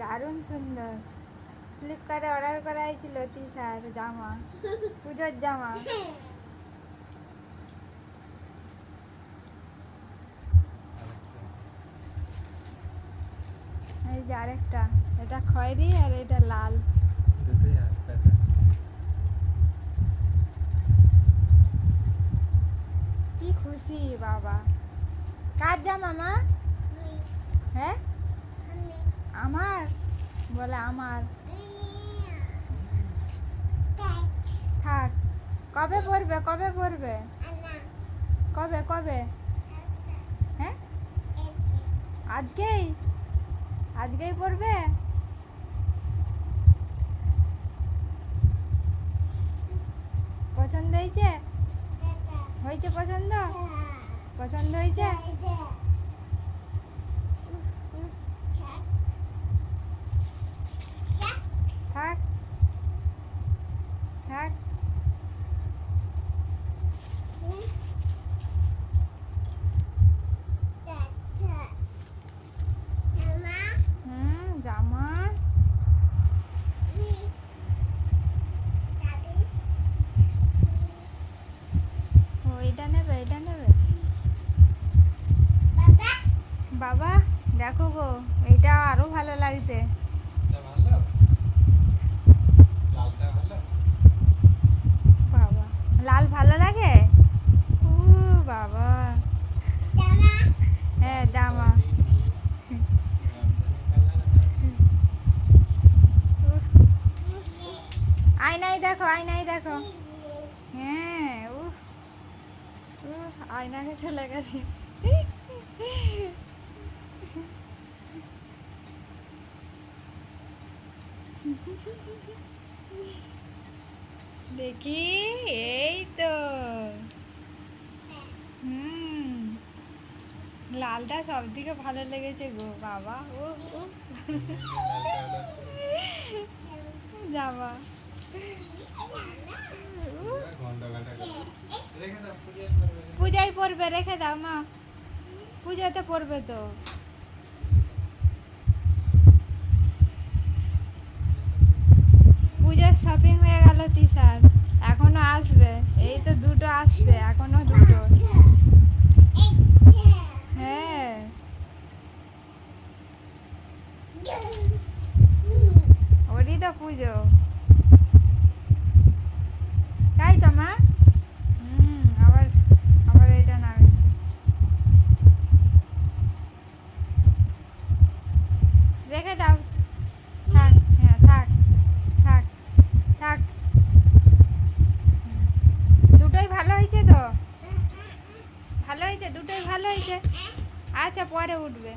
দারুণ সুন্দর। ফ্লিপকার্টে অর্ডার করা হয়েছিল টি শার্ট জামা পুজোর জামা। এই যে আরেকটা এটা খয়েরি আর এটা লাল। কি খুশি বাবা। কার জামা মা? হ্যাঁ? আমার? বলে আমার। থাক। কবে পড়বে? কবে পড়বে? কবে? কবে? হ্যাঁ? আজকেই? আজকেই পড়বে? পছন্দ হয়েছে? হয়েছে পছন্দ? পছন্দ হয়েছে থাক থাক হুম জামা ও এটা নেবে এটা নেবে। বাবা দেখো গো এটা আরও ভালো লাগছে এটা ভালো লালটা ভালো বাবা লাল ভালো লাগে ও বাবা হ্যাঁ জামা উফ, আয়নায় দেখো আয়নায় দেখো। হ্যাঁ উফ উফ আয়নাকে চলে গেছে দেখি এই তো। হুম লালটা সব থেকে ভালো লেগেছে গো বাবা ও ও যাবা। পূজায় পড়বে, রেখে দাও মা। পূজাতে পড়বে তো। পূজার শপিং হয়ে গেল শার্ট এখনও আসবে। এই তো দুটো আসছে, এখনও দুটো। হ্যাঁ। ওরই তো পুজো তাই তো মা হুম আবার আবার এটা নামিয়েছে রেখে দাও। থাক হ্যাঁ থাক থাক থাক। দুটোই ভালো হয়েছে তো? ভালো হয়েছে, দুটোই ভালো হয়েছে। আচ্ছা পরে উঠবে।